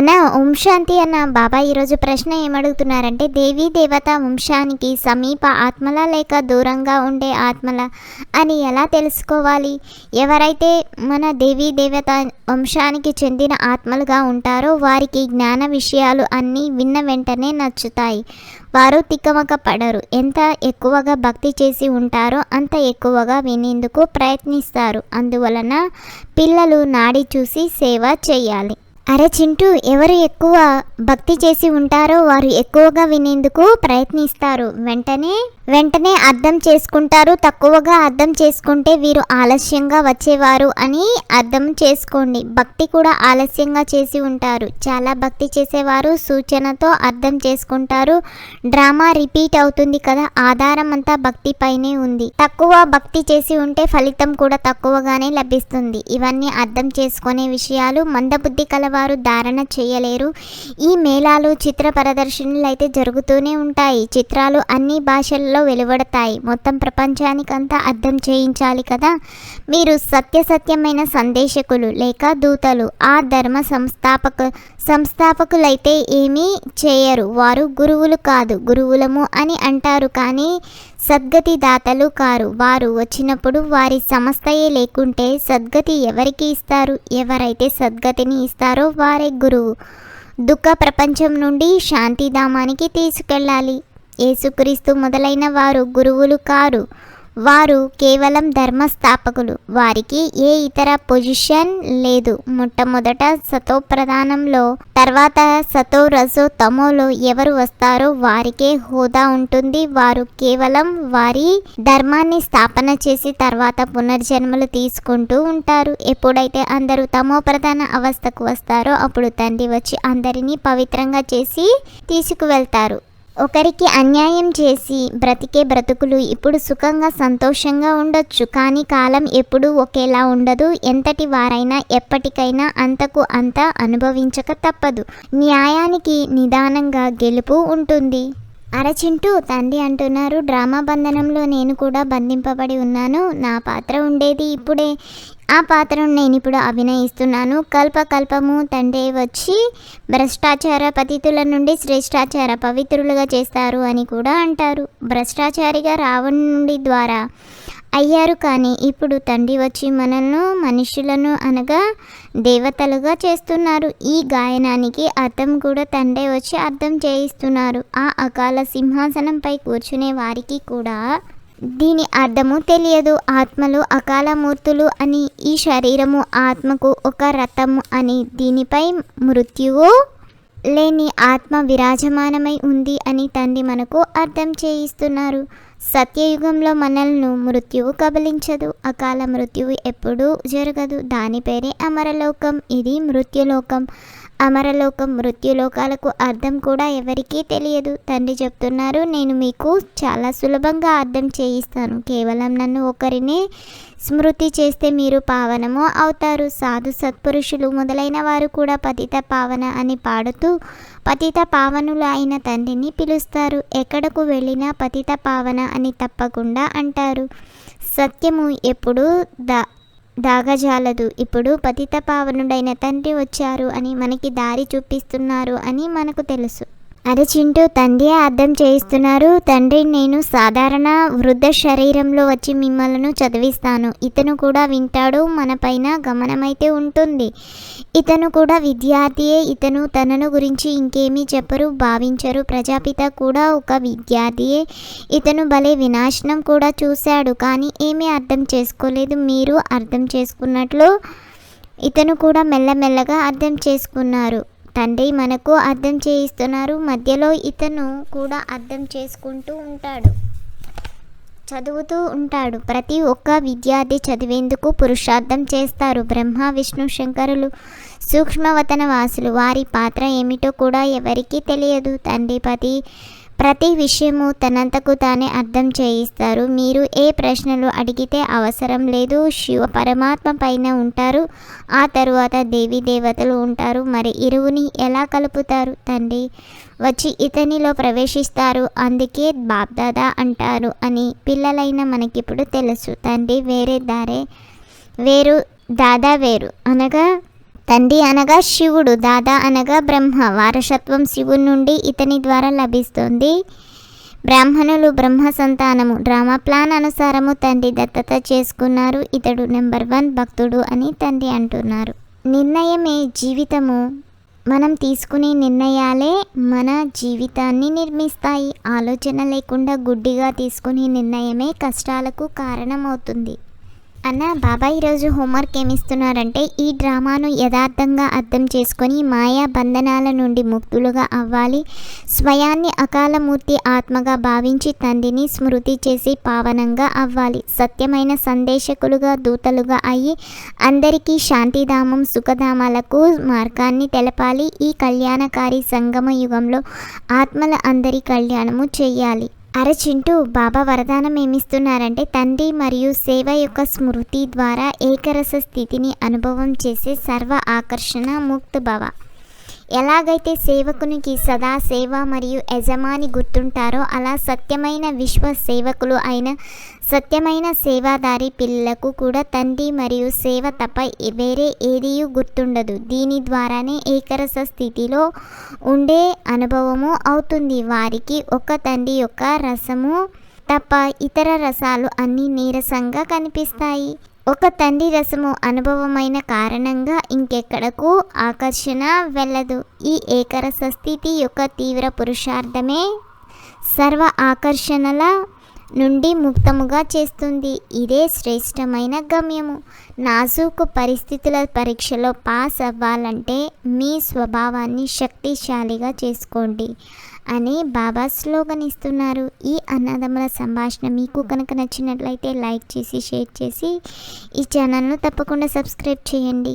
అన్న ఓం శాంతి అన్న బాబా ఈరోజు ప్రశ్న ఏమడుగుతున్నారంటే దేవీ దేవత వంశానికి సమీప ఆత్మల లేక దూరంగా ఉండే ఆత్మల అని ఎలా తెలుసుకోవాలి? ఎవరైతే మన దేవీ దేవత వంశానికి చెందిన ఆత్మలుగా ఉంటారో వారికి జ్ఞాన విషయాలు అన్నీ విన్న వెంటనే నచ్చుతాయి. వారు తిక్కమక పడరు. ఎంత ఎక్కువగా భక్తి చేసి ఉంటారో అంత ఎక్కువగా వినేందుకు ప్రయత్నిస్తారు. అందువలన పిల్లలు నాడి చూసి సేవ చేయాలి. అరే చింటూ ఎవరు ఎక్కువ భక్తి చేసి ఉంటారో వారు ఎక్కువగా వినేందుకు ప్రయత్నిస్తారు. వెంటనే వెంటనే అర్థం చేసుకుంటారు. తక్కువగా అర్థం చేసుకుంటే వీరు ఆలస్యంగా వచ్చేవారు అని అర్థం చేసుకోండి. భక్తి కూడా ఆలస్యంగా చేసి ఉంటారు. చాలా భక్తి చేసేవారు సూచనతో అర్థం చేసుకుంటారు. డ్రామా రిపీట్ అవుతుంది కదా ఆధారం అంతా భక్తి పైనే ఉంది. తక్కువ భక్తి చేసి ఉంటే ఫలితం కూడా తక్కువగానే లభిస్తుంది. ఇవన్నీ అర్థం చేసుకునే విషయాలు మందబుద్ధి కలవారు ధారణ చేయలేరు. ఈ మేళాలు చిత్ర ప్రదర్శనలు అయితే జరుగుతూనే ఉంటాయి. చిత్రాలు అన్ని భాషల్లో వెలువడతాయి. మొత్తం ప్రపంచానికంతా అర్థం చేయించాలి కదా? మీరు సత్యసత్యమైన సందేశకులు లేక దూతలు. ఆ ధర్మ సంస్థాపక సంస్థాపకులైతే ఏమీ చేయరు. వారు గురువులు కాదు. గురువులము అని అంటారు కానీ సద్గతి దాతలు కారు. వారు వచ్చినప్పుడు వారి సంస్థయే లేకుంటే సద్గతి ఎవరికి ఇస్తారు? ఎవరైతే సద్గతిని ఇస్తారో వారే గురువు. దుఃఖ ప్రపంచం నుండి శాంతిధామానికి తీసుకెళ్ళాలి. యేసుక్రీస్తు మొదలైన వారు గురువులు కారు. వారు కేవలం ధర్మస్థాపకులు. వారికి ఏ ఇతర పొజిషన్ లేదు. మొట్టమొదట సతో ప్రధానంలో తర్వాత సతో రజో తమోలో ఎవరు వస్తారో వారికే హోదా ఉంటుంది. వారు కేవలం వారి ధర్మాన్ని స్థాపన చేసి తర్వాత పునర్జన్మలు తీసుకుంటూ ఉంటారు. ఎప్పుడైతే అందరూ తమో ప్రధాన అవస్థకు వస్తారో అప్పుడు తండ్రి వచ్చి అందరినీ పవిత్రంగా చేసి తీసుకువెళ్తారు. ఒకరికి అన్యాయం చేసి బ్రతికే బ్రతుకులు ఇప్పుడు సుఖంగా సంతోషంగా ఉండొచ్చు. కానీ కాలం ఎప్పుడూ ఒకేలా ఉండదు. ఎంతటి వారైనా ఎప్పటికైనా అంతకు అంత అనుభవించక తప్పదు. న్యాయానికి నిదానంగా గెలుపు ఉంటుంది. అరచింటూ తండ్రి అంటున్నారు డ్రామా బంధనంలో నేను కూడా బంధింపబడి ఉన్నాను. నా పాత్ర ఉండేది ఇప్పుడే. ఆ పాత్రను నేను ఇప్పుడు అభినయిస్తున్నాను. కల్పకల్పము తండ్రి వచ్చి భ్రష్టాచార పతితుల నుండి శ్రేష్టాచార పవిత్రులుగా చేస్తారు అని కూడా అంటారు. భ్రష్టాచారిగా రావణుడి ద్వారా అయ్యారు కానీ ఇప్పుడు తండ్రి వచ్చి మనల్ని మనుషులను అనగా దేవతలుగా చేస్తున్నారు. ఈ గాయనానికి అర్థం కూడా తండ్రి వచ్చి అర్థం చేయిస్తున్నారు. ఆ అకాల సింహాసనంపై కూర్చునే వారికి కూడా దీని అర్థము తెలియదు. ఆత్మలు అకాల మూర్తులు అని ఈ శరీరము ఆత్మకు ఒక రథము అని దీనిపై మృత్యువు లేని ఆత్మ విరాజమానమై ఉంది అని తండ్రి మనకు అర్థం చేయిస్తున్నారు. సత్యయుగంలో మనల్ని మృత్యువు కబలించదు అకాల మృత్యువు ఎప్పుడూ జరగదు. దాని పేరే అమరలోకం. ఇది మృత్యులోకం. అమరలోకం మృత్యులోకాలకు అర్థం కూడా ఎవరికీ తెలియదు. తండ్రి చెప్తున్నారు నేను మీకు చాలా సులభంగా అర్థం చేయిస్తాను. కేవలం నన్ను ఒకరిని స్మృతి చేస్తే మీరు పావనము అవుతారు. సాధు సత్పురుషులు మొదలైన వారు కూడా పతిత పావన అని పాడుతూ పతిత పావనులు అయిన తండ్రిని పిలుస్తారు. ఎక్కడకు వెళ్ళినా పతిత పావన అని తప్పకుండా అంటారు. సత్యము ఎప్పుడు ద దాగజాలదు. ఇప్పుడు పతిత పావనుడైన తండ్రి వచ్చారు అని మనకి దారి చూపిస్తున్నారు అని మనకు తెలుసు. అరే చింటూ తండ్రియే అర్థం చేయిస్తున్నారు. తండ్రి నేను సాధారణ వృద్ధ శరీరంలో వచ్చి మిమ్మల్ని చదివిస్తాను. ఇతను కూడా వింటాడు మన పైన గమనమైతే ఉంటుంది. ఇతను కూడా విద్యార్థియే ఇతను తనను గురించి ఇంకేమీ చెప్పరు భావించరు. ప్రజాపిత కూడా ఒక విద్యార్థియే. ఇతను భలే వినాశనం కూడా చూశాడు కానీ ఏమీ అర్థం చేసుకోలేదు. మీరు అర్థం చేసుకున్నట్లు ఇతను కూడా మెల్లమెల్లగా అర్థం చేసుకున్నారు. తండ్రి మనకు అర్థం చేయిస్తున్నారు. మధ్యలో ఇతను కూడా అర్థం చేసుకుంటూ ఉంటాడు. చదువుతూ ఉంటాడు. ప్రతి ఒక్క విద్యార్థి చదివేందుకు పురుషార్థం చేస్తారు. బ్రహ్మ విష్ణు శంకరులు సూక్ష్మవతన వాసులు. వారి పాత్ర ఏమిటో కూడా ఎవరికీ తెలియదు. తండ్రి పతి ప్రతి విషయము తనంతకు తానే అర్థం చేయిస్తారు. మీరు ఏ ప్రశ్నలు అడిగితే అవసరం లేదు. శివ పరమాత్మ పైన ఉంటారు. ఆ తరువాత దేవి దేవతలు ఉంటారు. మరి ఇరువుని ఎలా కలుపుతారు? తండ్రి వచ్చి ఇతనిలో ప్రవేశిస్తారు. అందుకే బాబ్దాదా అంటారు అని పిల్లలైన మనకిప్పుడు తెలుసు. తండ్రి వేరే దారే వేరు దాదా వేరు అనగా తండ్రి అనగా శివుడు దాదా అనగా బ్రహ్మ. వారసత్వం శివుడి నుండి ఇతని ద్వారా లభిస్తుంది. బ్రాహ్మణులు బ్రహ్మ సంతానము. డ్రామా ప్లాన్ అనుసారము తండ్రి దత్తత చేసుకున్నారు. ఇతడు నెంబర్ వన్ భక్తుడు అని తండ్రి అంటున్నారు. నిర్ణయమే జీవితము. మనం తీసుకునే నిర్ణయాలే మన జీవితాన్ని నిర్మిస్తాయి. ఆలోచన లేకుండా గుడ్డిగా తీసుకునే నిర్ణయమే కష్టాలకు కారణమవుతుంది. అన్న బాబాయ్ ఈరోజు హోంవర్క్ ఏమిస్తున్నారంటే ఈ డ్రామాను యథార్థంగా అర్థం చేసుకొని మాయా బంధనాల నుండి ముక్తులుగా అవ్వాలి. స్వయాన్ని అకాలమూర్తి ఆత్మగా భావించి తండ్రిని స్మృతి చేసి పావనంగా అవ్వాలి. సత్యమైన సందేశకులుగా దూతలుగా అయ్యి అందరికీ శాంతిధామం సుఖధామాలకు మార్గాన్ని తెలపాలి. ఈ కళ్యాణకారి సంగమ యుగంలో ఆత్మల అందరి కళ్యాణము చేయాలి. అరచింటూ బాబా వరదానం ఏమిస్తున్నారంటే తండ్రి మరియు సేవ యొక్క స్మృతి ద్వారా ఏకరస స్థితిని అనుభవం చేసే సర్వ ఆకర్షణ ముక్త భవ. ఎలాగైతే సేవకునికి సదా సేవ మరియు యజమాని గుర్తుంటారో అలా సత్యమైన విశ్వ సేవకులు అయిన సత్యమైన సేవాదారి పిల్లలకు కూడా తండ్రి మరియు సేవ తప్ప వేరే ఏదీ గుర్తుండదు. దీని ద్వారానే ఏకరస స్థితిలో ఉండే అనుభవము అవుతుంది. వారికి ఒక తండ్రి యొక్క రసము తప్ప ఇతర రసాలు అన్నీ నీరసంగా కనిపిస్తాయి. ఒక తండ్రి రసము అనుభవమైన కారణంగా ఇంకెక్కడకు ఆకర్షణ వెళ్ళదు. ఈ ఏకరస స్థితి యొక్క తీవ్ర పురుషార్థమే సర్వ ఆకర్షణల నుండి ముక్తముగా చేస్తుంది. ఇదే శ్రేష్టమైన గమ్యము. నాజూకు పరిస్థితుల పరీక్షలో పాస్ అవ్వాలంటే మీ స్వభావాన్ని శక్తిశాలిగా చేసుకోండి. అని బాబా స్లోగన్ ఇస్తున్నారు. ఈ అన్నదమ్ముల సంభాషణ మీకు కనుక నచ్చినట్లయితే లైక్ చేసి షేర్ చేసి ఈ ఛానల్ను తప్పకుండా సబ్స్క్రైబ్ చేయండి.